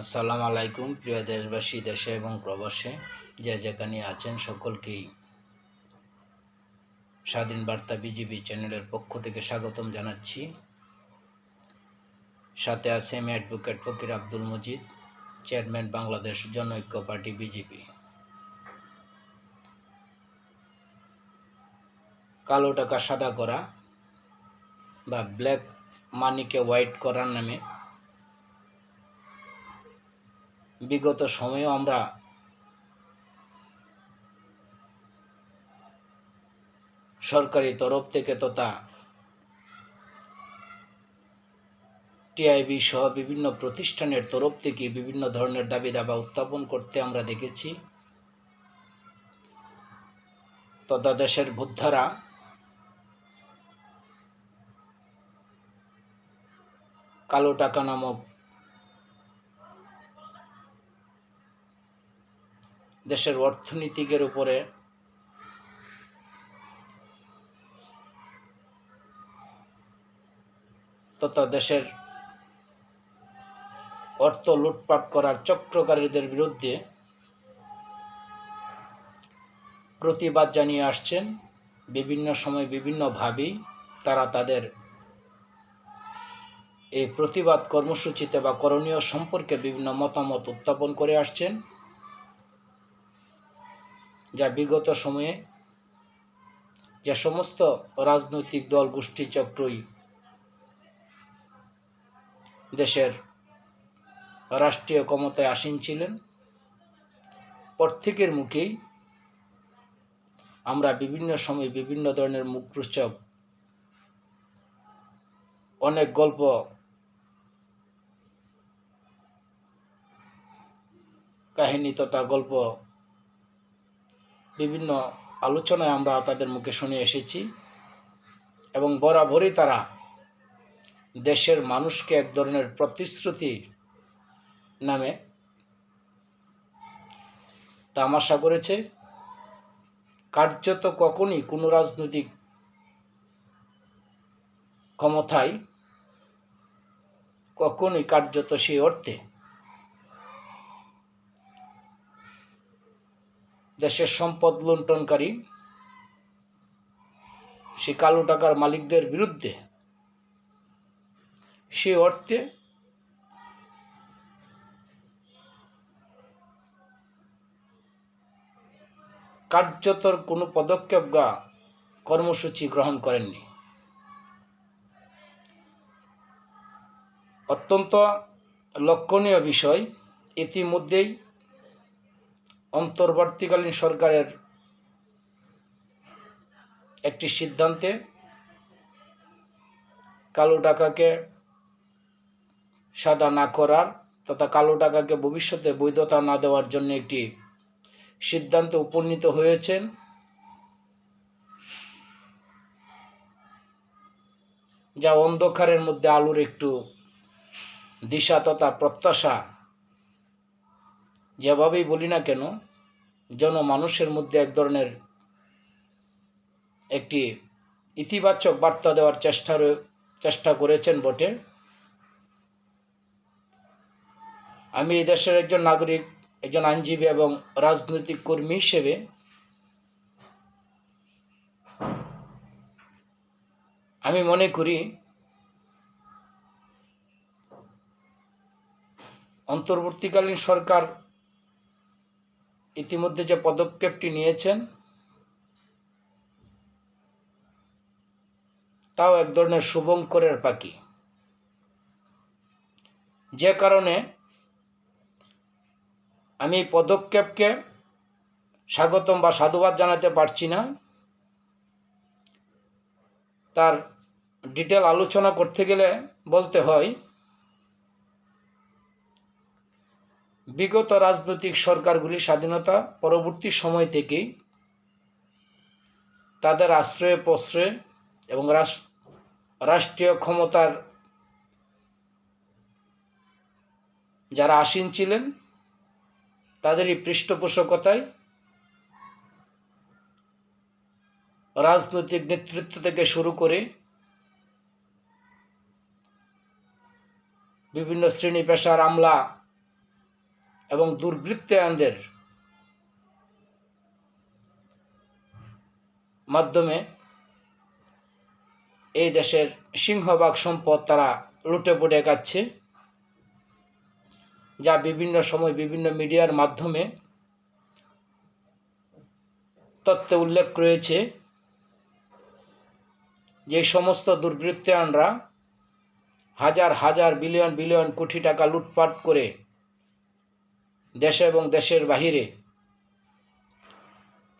আসসালামু আলাইকুম, প্রিয় দেশবাসী, দেশে এবং প্রবাসে। যে যেখানে আছেন সকলকেই স্বাধীন বার্তা বিজিবি চ্যানেলের পক্ষ থেকে স্বাগতম জানাচ্ছি। সাথে আছে আমি advocate Fakir Abdul Majid, chairman Bangladesh Janaikya party BJP কালো টাকা সাদা করা বা ব্ল্যাক মানিকে হোয়াইট করার নামে বিগত সময়েও আমরা সরকারি তরফ থেকে তথা টিআইবি সহ বিভিন্ন প্রতিষ্ঠানের তরফ থেকে বিভিন্ন ধরনের দাবি দাবা উত্থাপন করতে আমরা দেখেছি। তথা দেশের বুদ্ধারা কালো টাকা নামক দেশের অর্থনীতিকের উপরে তথা দেশের অর্থ লুটপাট করার চক্রকারীদের বিরুদ্ধে প্রতিবাদ জানিয়ে আসছেন। বিভিন্ন সময় বিভিন্নভাবেই তারা তাদের এই প্রতিবাদ কর্মসূচিতে বা করণীয় সম্পর্কে বিভিন্ন মতামত উত্থাপন করে আসছেন। যা বিগত সময়ে যে সমস্ত রাজনৈতিক দল, গোষ্ঠী চক্রই দেশের রাষ্ট্রীয় ক্ষমতায় আসীন ছিলেন। প্রত্যেকের মুখেই আমরা বিভিন্ন সময় বিভিন্ন ধরনের মুখরোচক অনেক গল্প কাহিনী তথা গল্প বিভিন্ন আলোচনায় আমরা তাদের মুখে শুনে এসেছি। এবং বরাবরই তারা দেশের মানুষকে এক ধরনের প্রতিশ্রুতি নামে তামাশা করেছে। কার্যত কখনই কোনো রাজনৈতিক ক্ষমতায় কখনই কার্যত সেই অর্থে দেশের সম্পদ লুণ্ঠনকারী, সে কালো টাকার মালিকদের বিরুদ্ধে সে অর্থে কার্যতর কোনো পদক্ষেপ বা কর্মসূচি গ্রহণ করেননি। অত্যন্ত লক্ষণীয় বিষয়, ইতিমধ্যেই অন্তর্বর্তীকালীন সরকারের একটি সিদ্ধান্তে কালো টাকাকে সাদা না করার তথা কালো টাকাকে ভবিষ্যতে বৈধতা না দেওয়ার জন্য একটি সিদ্ধান্তে উপনীত হয়েছেন যা অন্ধকারের মধ্যে আলুর একটু দিশা তথা প্রত্যাশা যেভাবেই বলি না কেন জনমানুষের মধ্যে এক ধরনের একটি ইতিবাচক বার্তা দেওয়ার চেষ্টা চেষ্টা করেছেন বটে। আমি এই দেশের একজন নাগরিক, একজন আইনজীবী এবং রাজনৈতিক কর্মী হিসেবে আমি মনে করি, অন্তর্বর্তীকালীন সরকার ইতিমধ্যে যে পদক্ষেপটি নিয়েছেন, তাও এক ধরনের শুভঙ্করের পাখি। যে কারণে আমি পদক্ষেপকে স্বাগতম বা সাধুবাদ জানাতে পারছি না। তার ডিটেল আলোচনা করতে গেলে বলতে হয় বিগত রাজনৈতিক সরকারগুলি স্বাধীনতা পরবর্তী সময় থেকেই তাদের আশ্রয়ে প্রশ্রয়ে এবং রাষ্ট্রীয় ক্ষমতার যারা আসীন ছিলেন, তাদেরই পৃষ্ঠপোষকতায় রাজনৈতিক নেতৃত্ব থেকে শুরু করে বিভিন্ন শ্রেণি পেশার আমলা এবং দুর্বৃত্তায়নদের মাধ্যমে এই দেশের সিংহভাগ সম্পদ তারা লুটে পুটে খাচ্ছে, যা বিভিন্ন সময় বিভিন্ন মিডিয়ার মাধ্যমে তথ্যে উল্লেখ রয়েছে যে সমস্ত দুর্বৃত্তায়নরা হাজার হাজার বিলিয়ন বিলিয়ন কোটি টাকা লুটপাট করে দেশে এবং দেশের বাহিরে,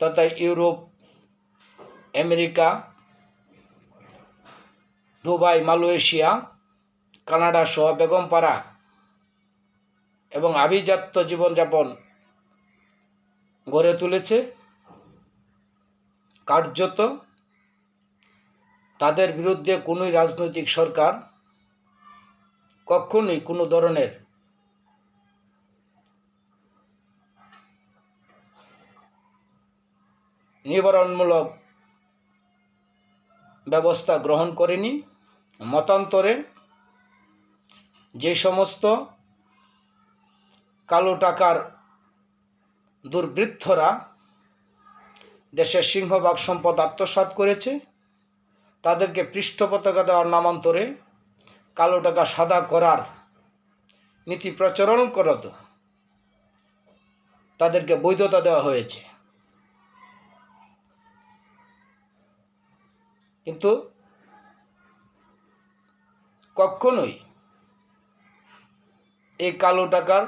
তথা Europe, America, Dubai, Malaysia, Canada সহ বেগমপাড়া এবং আভিজাত্য জীবনযাপন গড়ে তুলেছে। কার্যত তাদের বিরুদ্ধে কোনোই রাজনৈতিক সরকার কখনোই কোনো ধরনের নিবারণমূলক ব্যবস্থা গ্রহণ করেনি। মতান্তরে যে সমস্ত কালো টাকার দুর্বৃত্তরা দেশের সিংহভাগ সম্পদ আত্মসাৎ করেছে, তাদেরকে পৃষ্ঠপতাকা দেওয়ার নামান্তরে কালো টাকা সাদা করার নীতি প্রচলন করত। তাদেরকে বৈধতা দেওয়া হয়েছে। কিন্তু কখনোই এই কালো টাকার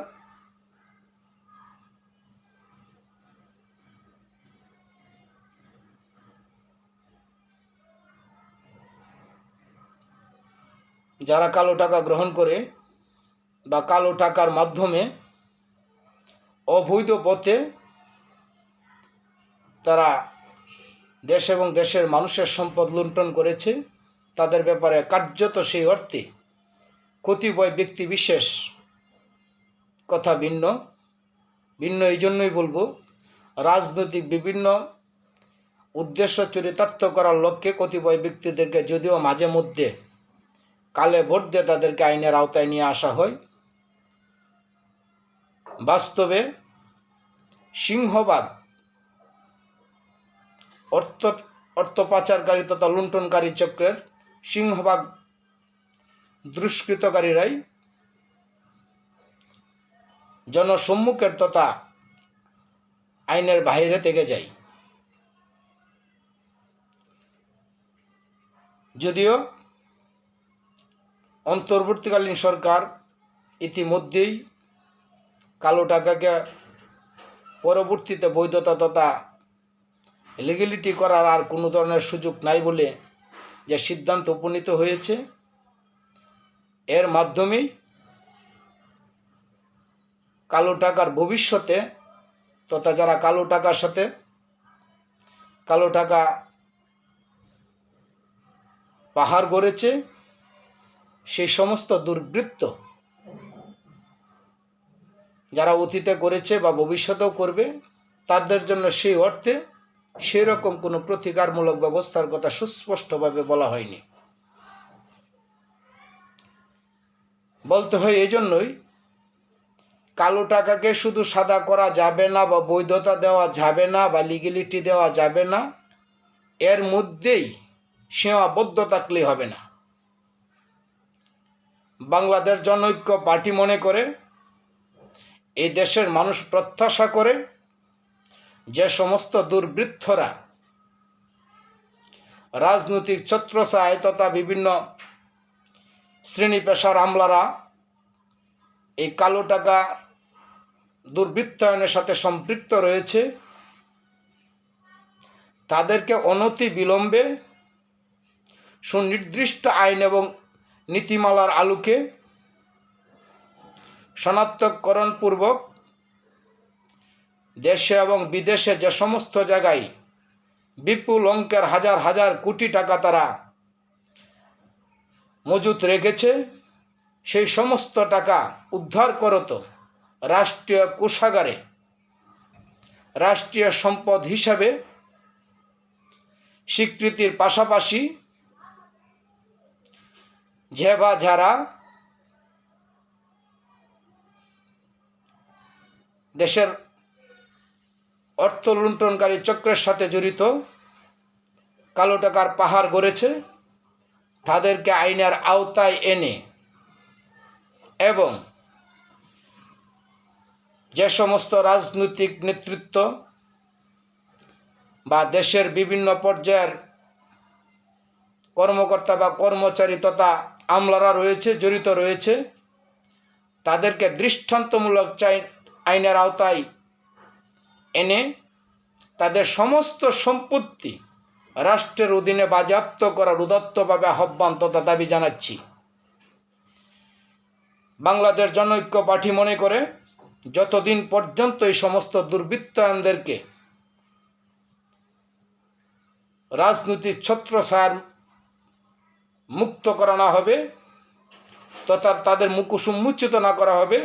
যারা কালো টাকা গ্রহণ করে বা কালো টাকার মাধ্যমে অবৈধ পথে তারা দেশ এবং দেশের মানুষের সম্পদ লুণ্ঠন করেছে। তাদের ব্যাপারে কার্যত সেই অর্থে কতিপয় ব্যক্তি বিশেষ কথা ভিন্ন। ভিন্ন এই জন্যই বলব, রাজনৈতিক বিভিন্ন উদ্দেশ্য চরিতার্থ করার লক্ষ্যে কতিপয় ব্যক্তিদেরকে যদিও মাঝে মধ্যে কালে ভোট দিয়ে তাদেরকে আইনের আওতায় নিয়ে আসা হয়। বাস্তবে সিংহবাগ অর্থ অর্থ পাচারকারী তথা লুণ্ঠনকারী চক্রের সিংহভাগ দুষ্কৃতকারীরাই জনসম্মুখের তথা আইনের বাহিরে থেকে যায়। যদিও অন্তর্বর্তীকালীন সরকার ইতিমধ্যেই কালো টাকাকে পরবর্তীতে বৈধতা তথা লিগেলিটি করার আর কোনো ধরনের সুযোগ নাই বলে যে সিদ্ধান্ত উপনীত হয়েছে। এর মাধ্যমেই কালো টাকার ভবিষ্যতে তথা যারা কালো টাকার সাথে কালো টাকা পাহাড় গড়েছে, সেই সমস্ত দুর্বৃত্ত যারা অতীতে করেছে বা ভবিষ্যতেও করবে, তাদের জন্য সেই অর্থে সেরকম কোনো প্রতিকারমূলক ব্যবস্থার কথা সুস্পষ্টভাবে বলা হয়নি। বলতে হয় এই জন্যই, কালো টাকাকে শুধু সাদা করা যাবে না বা বৈধতা দেওয়া যাবে না বা লিগেলিটি দেওয়া যাবে না, এর মধ্যেই সীমাবদ্ধ থাকলে হবে না। বাংলাদেশ জনৈক্য পার্টি মনে করে, এই দেশের মানুষ প্রত্যাশা করে যে সমস্ত দুর্বৃত্তরা রাজনৈতিক ছত্রছায় তথা বিভিন্ন শ্রেণি পেশার আমলারা এই কালো টাকা দুর্বৃত্তায়নের সাথে সম্পৃক্ত রয়েছে, তাদেরকে অনতি বিলম্বে সুনির্দিষ্ট আইন এবং নীতিমালার আলোকে শনাক্তকরণপূর্বক দেশে এবং বিদেশে যে সমস্ত জায়গায় বিপুল অঙ্কের হাজার হাজার কোটি টাকা তারা মজুত রেখেছে, সেই সমস্ত টাকা উদ্ধার করত রাষ্ট্রীয় কোষাগারে। রাষ্ট্রীয় সম্পদ হিসাবে স্বীকৃতির পাশাপাশি যে বা যারা দেশের অর্থ লুণ্ঠনকারী চক্রের সাথে জড়িত, কালো টাকার পাহাড় গড়েছে, তাদেরকে আইনের আওতায় এনে এবং যে সমস্ত রাজনৈতিক নেতৃত্ব বা দেশের বিভিন্ন পর্যায়ের কর্মকর্তা বা কর্মচারী তথা আমলারা রয়েছে, জড়িত রয়েছে, তাদেরকে দৃষ্টান্তমূলক চাই আইনের আওতায় এনে তাদের সমস্ত সম্পত্তি রাষ্ট্রের অধীনে বাজেয়াপ্ত করার উদত্তভাবে আহ্বান তথা দাবি জানাচ্ছি। বাংলাদেশ জনৈক্য পার্টি মনে করে যতদিন পর্যন্ত এই সমস্ত দুর্বৃত্তায়নদেরকে রাজনীতির ছত্রছায়ার মুক্ত করা না হবে, তথা তাদের মুখোশ উন্মোচিত না করা হবে,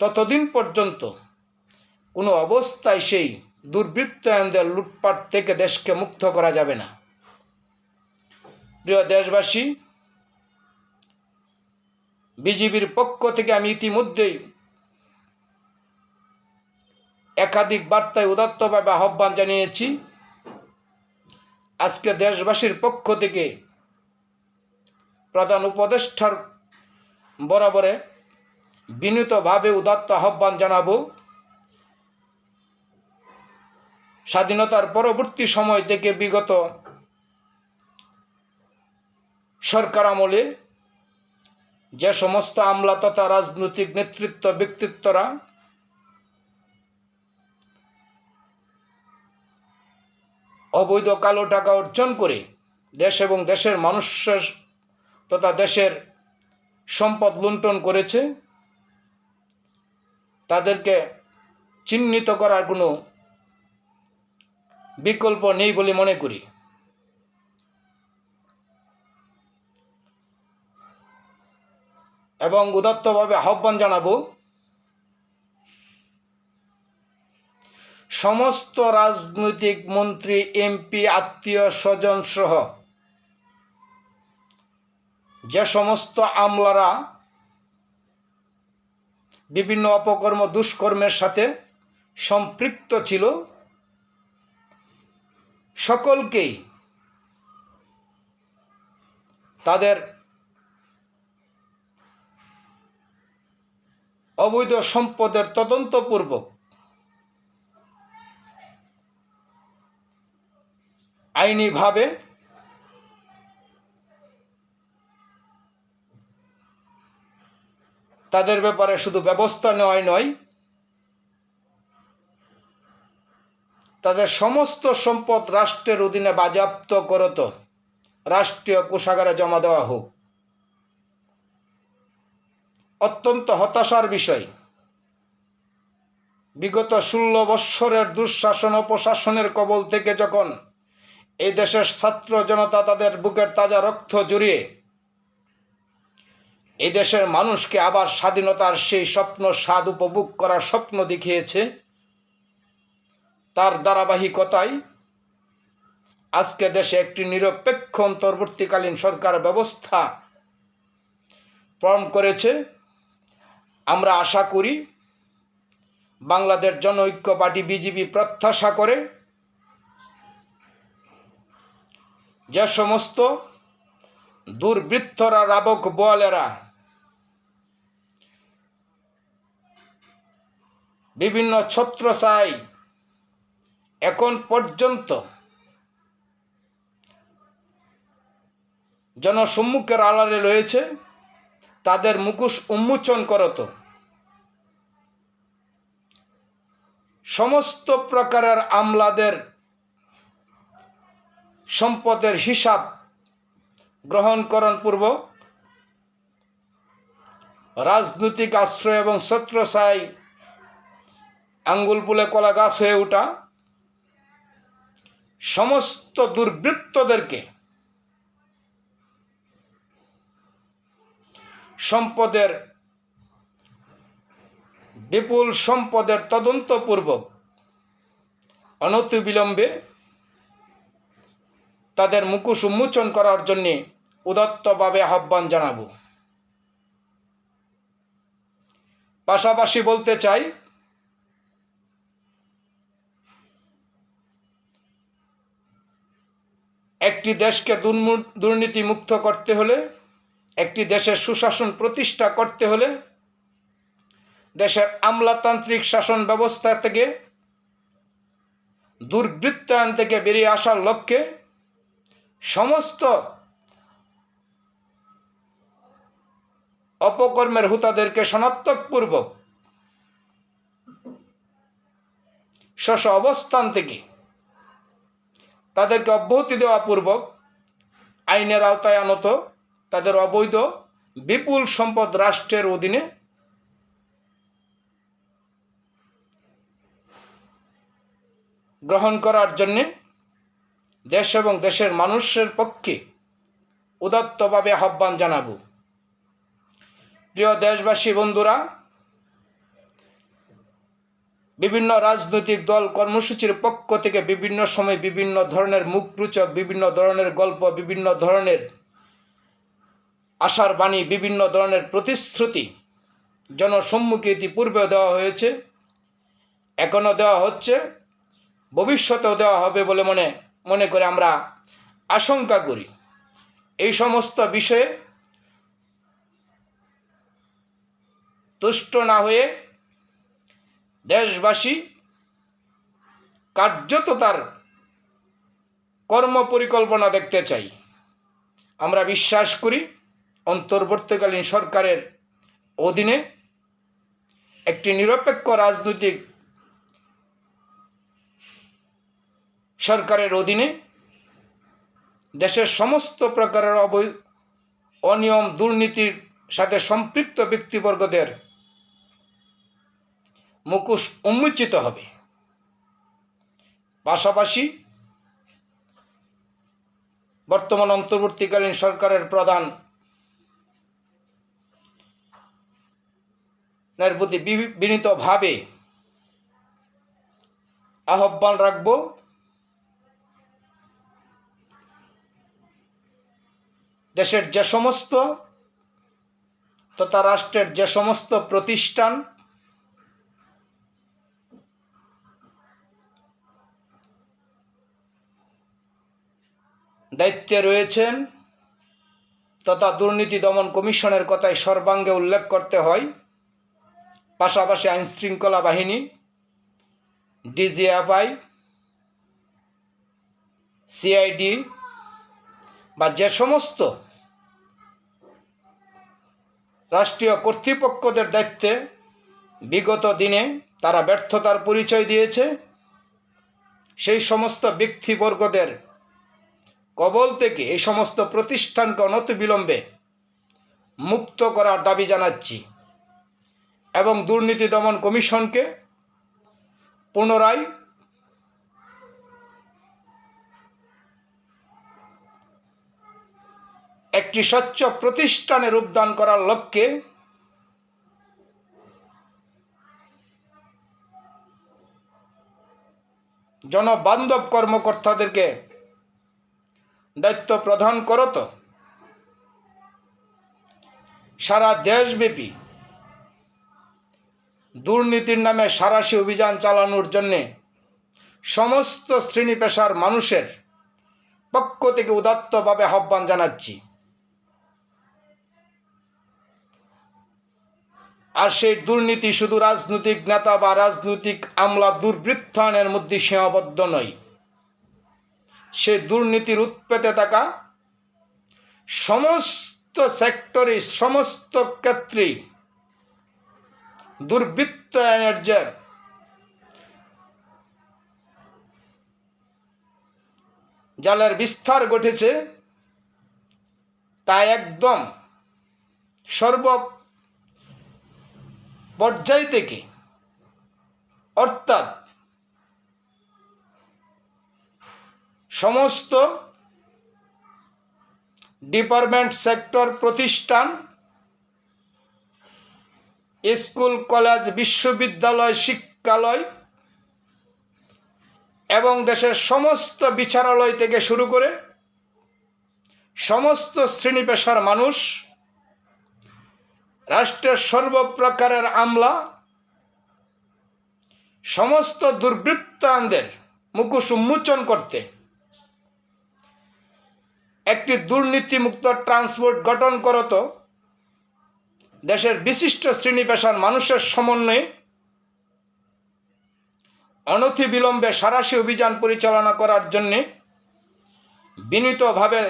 ততদিন পর্যন্ত কোনো অবস্থায় সেই দুর্বৃত্তায়নদের লুটপাট থেকে দেশকে মুক্ত করা যাবে না। প্রিয় দেশবাসী, বিজিবির পক্ষ থেকে আমি ইতিমধ্যেই একাধিক বার্তায় উদাত্তভাবে আহ্বান জানিয়েছি। আজকে দেশবাসীর পক্ষ থেকে প্রধান উপদেষ্টার বরাবরে বিনীতভাবে উদাত্ত আহ্বান জানাব। স্বাধীনতার পরবর্তী সময় থেকে বিগত সরকার আমলে যে সমস্ত আমলা তথা রাজনৈতিক নেতৃত্ব, ব্যক্তিত্বরা অবৈধ কালো টাকা অর্জন করে দেশ এবং দেশের মানুষের তথা দেশের সম্পদ লুণ্ঠন করেছে, তাদেরকে চিহ্নিত করার কোনো বিকল্প নেই বলে মনে করি। এবং উদাত্তভাবে আহ্বান জানাব, সমস্ত রাজনৈতিক মন্ত্রী, এমপি, আত্মীয় স্বজন সহ যে সমস্ত আমলারা বিভিন্ন অপকর্ম, দুষ্কর্মের সাথে সম্পৃক্ত ছিল সকলকেই তাদের অবৈধ সম্পদের তদন্তপূর্বক আইনিভাবে তাদের ব্যাপারে শুধু ব্যবস্থা নেওয়াই নয় তাদের সমস্ত সম্পদ রাষ্ট্রের অধীনে বাজেয়াপ্ত করত রাষ্ট্রীয় কোষাগারে জমা দেওয়া হোক। অত্যন্ত হতাশার বিষয়। বিগত ষোলো বৎসরের দুঃশাসন ও প্রশাসনের কবল থেকে যখন এই দেশের ছাত্র জনতা তাদের বুকের তাজা রক্ত জুড়িয়ে এই দেশের মানুষকে আবার স্বাধীনতার সেই স্বপ্ন স্বাদ উপভোগ করার স্বপ্ন দেখিয়েছে তার ধারাবাহিকতায় আজকে দেশে একটি নিরপেক্ষ অন্তর্বর্তীকালীন সরকার ব্যবস্থা ফর্ম করেছে। আমরা আশা করি বাংলাদেশ জনঐক্য পার্টি বিজেপি প্রত্যাশা করে যে সমস্ত দুর্বৃত্তরা, রাবক বোয়ালেরা, বিভিন্ন ছত্রছায় এখন পর্যন্ত জনসম্মুখের আড়ালে রয়েছে, তাদের মুখোশ উন্মোচন করত। সমস্ত প্রকারের আমলাদের সম্পদের হিসাব গ্রহণকরণ পূর্বক রাজনৈতিক আশ্রয় এবং ছত্রছায় আঙ্গুল পুলে কলা গাছ হয়ে ওঠা সমস্ত দুর্বৃত্তদেরকে সম্পদের বিপুল সম্পদের তদন্তপূর্বক অনতিবিলম্বে তাদের মুখোশ উন্মোচন করার জন্যে উদাত্তভাবে আহ্বান জানাব। পাশাপাশি বলতে চাই একটি দেশকে দুর্মু- দুর্নীতিমুক্ত করতে হলে, একটি দেশের সুশাসন প্রতিষ্ঠা করতে হলে, দেশের আমলাতান্ত্রিক শাসন ব্যবস্থা থেকে, দুর্বৃত্তায়ন থেকে বেরিয়ে আসার লক্ষ্যে সমস্ত অপকর্মের হুতাদেরকে শনাক্তপূর্বক শশ অবস্থান থেকে তাদেরকে অব্যাহতি দেওয়া পূর্বক আইনের আওতায় আনত। তাদের অবৈধ বিপুল সম্পদ রাষ্ট্রের অধীনে গ্রহণ করার জন্যে দেশ এবং দেশের মানুষের পক্ষে উদাত্তভাবে আহ্বান জানাব। প্রিয় দেশবাসী, বন্ধুরা বিভিন্ন রাজনৈতিক দল কর্মসূচির পক্ষ থেকে বিভিন্ন সময় বিভিন্ন ধরনের মুখরোচক, বিভিন্ন ধরনের গল্প, বিভিন্ন ধরনের আশার বাণী, বিভিন্ন ধরনের প্রতিশ্রুতি জনসম্মুখে ইতিপূর্বে দেওয়া হয়েছে, এখনও দেওয়া হচ্ছে, ভবিষ্যতেও দেওয়া হবে বলে মনে মনে করে আমরা আশঙ্কা করি। এই সমস্ত বিষয়ে তুষ্ট না হয়ে দেশবাসী কার্যত তার কর্ম পরিকল্পনা দেখতে চাই। আমরা বিশ্বাস করি অন্তর্বর্তীকালীন সরকারের অধীনে একটি নিরপেক্ষ রাজনৈতিক সরকারের অধীনে দেশের সমস্ত প্রকারের অবৈ, অনিয়ম, দুর্নীতির সাথে সম্পৃক্ত ব্যক্তিবর্গদের মুখোশ উন্মোচিত হবে। পাশাপাশি বর্তমান অন্তর্বর্তীকালীন সরকারের প্রধান প্রতি বিনীতভাবে আহ্বান রাখব দেশের যে সমস্ত তথা রাষ্ট্রের যে সমস্ত প্রতিষ্ঠান দায়িত্বে রয়েছেন তথা দুর্নীতি দমন কমিশনের কথায় সর্বাঙ্গে উল্লেখ করতে হয়। পাশাপাশি আইন শৃঙ্খলা বাহিনী, ডিজিএফআই, সিআইডি বা যে সমস্ত রাষ্ট্রীয় কর্তৃপক্ষদের দায়িত্বে বিগত দিনে তারা ব্যর্থতার পরিচয় দিয়েছে। সেই সমস্ত ব্যক্তিবর্গদের কবল থেকে এই সমস্ত প্রতিষ্ঠানকে অনতিবিলম্বে মুক্ত করার দাবি জানাচ্ছি এবং দুর্নীতি দমন কমিশনকে পুনরায় একটি স্বচ্ছ প্রতিষ্ঠানে রূপদান করার লক্ষ্যে জনবান্ধব কর্মকর্তাদেরকে দায়িত্ব প্রদান করত সারা দেশব্যাপী দুর্নীতির নামে সারাশি অভিযান চালানোর জন্যে সমস্ত শ্রেণি পেশার মানুষের পক্ষ থেকে উদাত্তভাবে আহ্বান জানাচ্ছি। আর সেই দুর্নীতি শুধু রাজনৈতিক নেতা বা রাজনৈতিক আমলা দুর্বৃত্তায়নের মধ্যে সীমাবদ্ধ নয়। সে দুর্নীতির উৎপেতে থাকা সমস্ত সেক্টরে সমস্ত ক্ষেত্রে দুর্বৃত্ত যে জালের বিস্তার ঘটেছে তা একদম সর্ব পর্যায় থেকে, অর্থাৎ সমস্ত ডিপার্টমেন্ট সেক্টর প্রতিষ্ঠান, স্কুল, কলেজ, বিশ্ববিদ্যালয়, শিক্ষালয় এবং দেশের সমস্ত বিচারালয় থেকে শুরু করে সমস্ত শ্রেণি পেশার মানুষ, রাষ্ট্রের সর্বপ্রকারের আমলা, সমস্ত দুর্বৃত্তায়নদের মুখোশ উন্মোচন করতে একটি দুর্নীতিমুক্ত ট্রান্সপোর্ট গঠন করত দেশের বিশিষ্ট শ্রেণি পেশার মানুষের সমন্বয়ে অনথি বিলম্বে সারাশি অভিযান পরিচালনা করার জন্যে বিনীতভাবে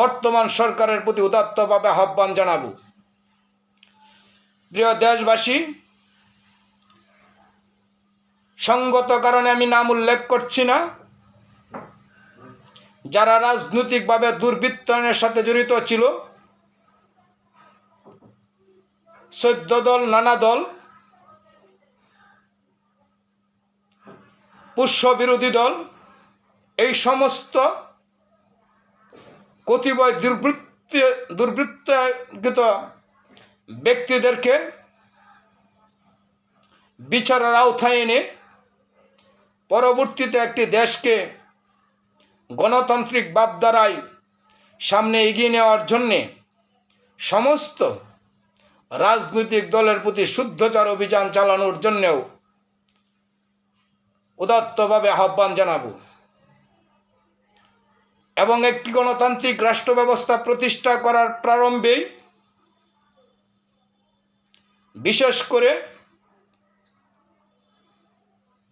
বর্তমান সরকারের প্রতি উদাত্তভাবে আহ্বান জানাব। প্রিয় দেশবাসী, সঙ্গত কারণে আমি নাম উল্লেখ করছি না। যারা রাজনৈতিকভাবে দুর্বৃত্তায়নের সাথে জড়িত ছিল, চোদ্দ দল, নানা দল, পুষ্য বিরোধী দল, এই সমস্ত কতিপয় দুর্বৃত্ত, দুর্বৃত্তাকৃত ব্যক্তিদেরকে বিচারের আওতায় এনে পরবর্তীতে একটি দেশকে গণতান্ত্রিক ভাবধারায় সামনে এগিয়ে নেওয়ার জন্যে সমস্ত রাজনৈতিক দলের প্রতি শুদ্ধচার অভিযান চালানোর জন্যেও উদাত্তভাবে আহ্বান জানাব। এবং একটি গণতান্ত্রিক রাষ্ট্র ব্যবস্থা প্রতিষ্ঠা করার প্রারম্ভেই বিশেষ করে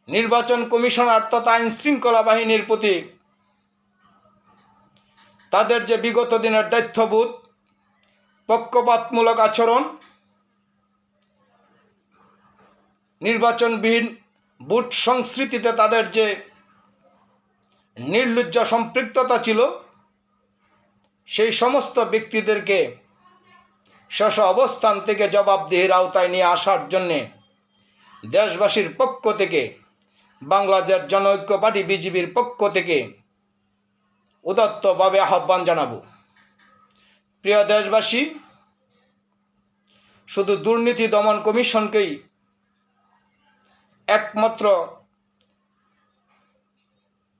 নির্বাচন কমিশনার তথা আইন শৃঙ্খলা বাহিনীর প্রতি তাদের যে বিগত দিনের দায়িত্ববোধ, পক্ষপাতমূলক আচরণ, নির্বাচনবিহীন বুট সংস্কৃতিতে তাদের যে নির্লজ্জ সম্পৃক্ততা ছিল, সেই সমস্ত ব্যক্তিদেরকে শেষ অবস্থান থেকে জবাবদিহির আওতায় নিয়ে আসার জন্যে দেশবাসীর পক্ষ থেকে, বাংলাদেশ জনঐক্য পার্টি বিজেপির পক্ষ থেকে উদত্তভাবে আহ্বান জানাব। প্রিয় দেশবাসী, শুধু দুর্নীতি দমন কমিশনকেই একমাত্র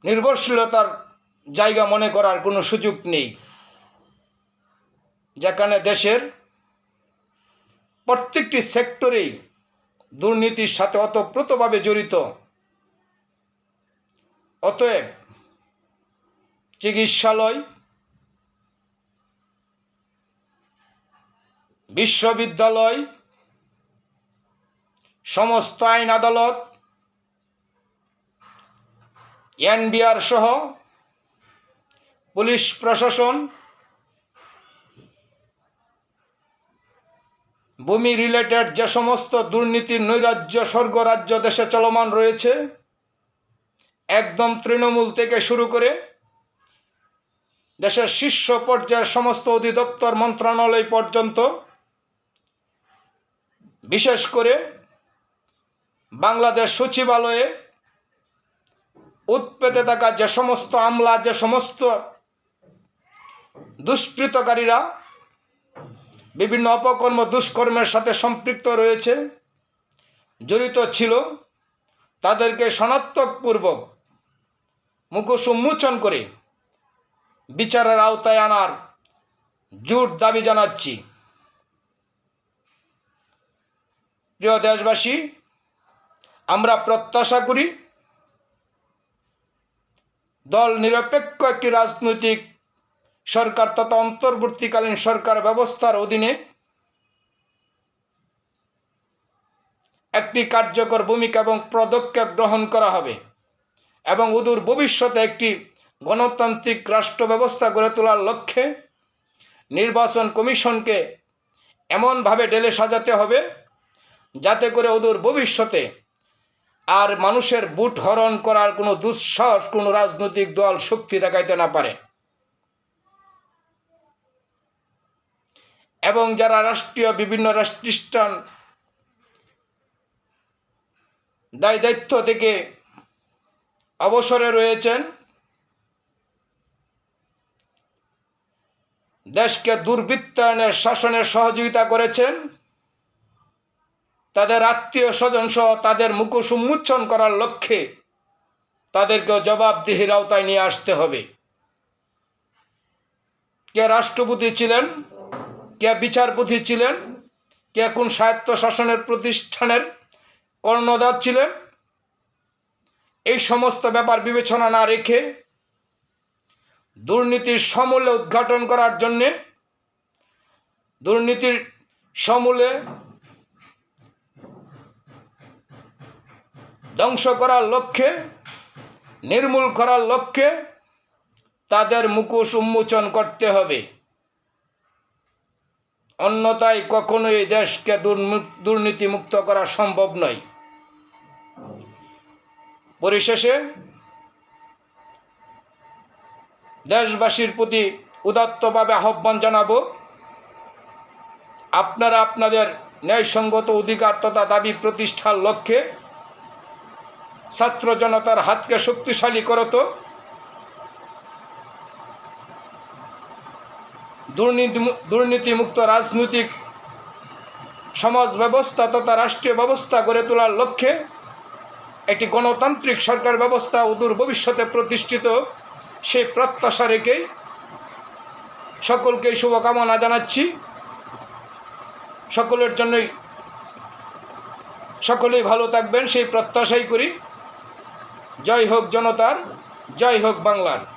নির্ভরশীলতার জায়গা মনে করার কোনো সুযোগ নেই, যেখানে দেশের প্রত্যেকটি সেক্টরেই দুর্নীতির সাথে অতপ্রতভাবে জড়িত। অতএব চিকিৎসালয়, বিশ্ববিদ্যালয়, সমস্ত আইন আদালত, এনবিআর সহ পুলিশ প্রশাসন, ভূমি রিলেটেড যে সমস্ত দুর্নীতির নৈরাজ্য স্বর্গরাজ্য দেশে চলমান রয়েছে, একদম তৃণমূল থেকে শুরু করে দেশের শীর্ষ পর্যায়ের সমস্ত অধিদপ্তর মন্ত্রণালয় পর্যন্ত, বিশেষ করে বাংলাদেশ সচিবালয়ে উৎপেতে থাকা যে সমস্ত আমলা, যে সমস্ত দুষ্কৃতকারীরা, বিভিন্ন অপকর্ম, দুষ্কর্মের সাথে সম্পৃক্ত রয়েছে, জড়িত ছিল, তাদেরকে শনাক্তপূর্বক মুখোশ উন্মোচন করে বিচারের আওতায় আনার জোর দাবি জানাচ্ছি। প্রিয় দেশবাসী, আমরা প্রত্যাশা করি দল নিরপেক্ষ একটি রাজনৈতিক সরকার তথা অন্তর্বর্তীকালীন সরকার ব্যবস্থার অধীনে একটি কার্যকর ভূমিকা এবং পদক্ষেপ গ্রহণ করা হবে এবং অদূর ভবিষ্যতে একটি গণতান্ত্রিক রাষ্ট্র ব্যবস্থা গড়ে তোলার লক্ষ্যে নির্বাচন কমিশনকে এমনভাবে ডেলে সাজাতে হবে যাতে করে অদূর ভবিষ্যতে আর মানুষের বুট হরণ করার কোনো দুঃসাহস, কোনো রাজনৈতিক দল শক্তি দেখাইতে না পারে। এবং যারা রাষ্ট্রীয় বিভিন্ন রাষ্ট্রিষ্ঠান দায় দায়িত্ব থেকে অবসরে রয়েছেন দেশকে দুর্বৃত্তায়নের শাসনের সহযোগিতা করেছেন। তাদের আত্মীয় স্বজন সহ তাদের মুখোশ উন্মোচন করার লক্ষ্যে তাদেরকেও জবাবদিহির আওতায় নিয়ে আসতে হবে। কে রাষ্ট্রপতি ছিলেন, কে বিচারপতি ছিলেন, কে কোন স্বায়ত্ত শাসনের প্রতিষ্ঠানের কর্ণধার ছিলেন, এই সমস্ত ব্যাপার বিবেচনা না রেখে দুর্নীতির সমূলে উদ্ঘাটন করার জন্যে, দুর্নীতির সমূলে ধ্বংস করার লক্ষ্যে, নির্মূল করার লক্ষ্যে তাদের মুখোশ উন্মোচন করতে হবে। অন্যথায় কখনোই দেশকে দুর্নীতিমুক্ত করা সম্ভব নয়। পরিশেষে দেশবাসীর প্রতি উদাত্তভাবে আহ্বান জানাব। আপনারা আপনাদের ন্যায়সঙ্গত অধিকার তথা দাবি প্রতিষ্ঠার লক্ষ্যে ছাত্র জনতার হাতকে শক্তিশালী করত দুর্নীতি দুর্নীতিমুক্ত রাজনৈতিক সমাজ ব্যবস্থা তথা রাষ্ট্রীয় ব্যবস্থা গড়ে তোলার লক্ষ্যে একটি গণতান্ত্রিক সরকার ব্যবস্থা অদূর ভবিষ্যতে প্রতিষ্ঠিত। সেই প্রত্যাশা রেখেই সকলকে শুভকামনা জানাচ্ছি। সকলের জন্যই সকলেই ভালো থাকবেন, সেই প্রত্যাশাই করি। জয় হোক জনতার, জয় হোক বাংলার।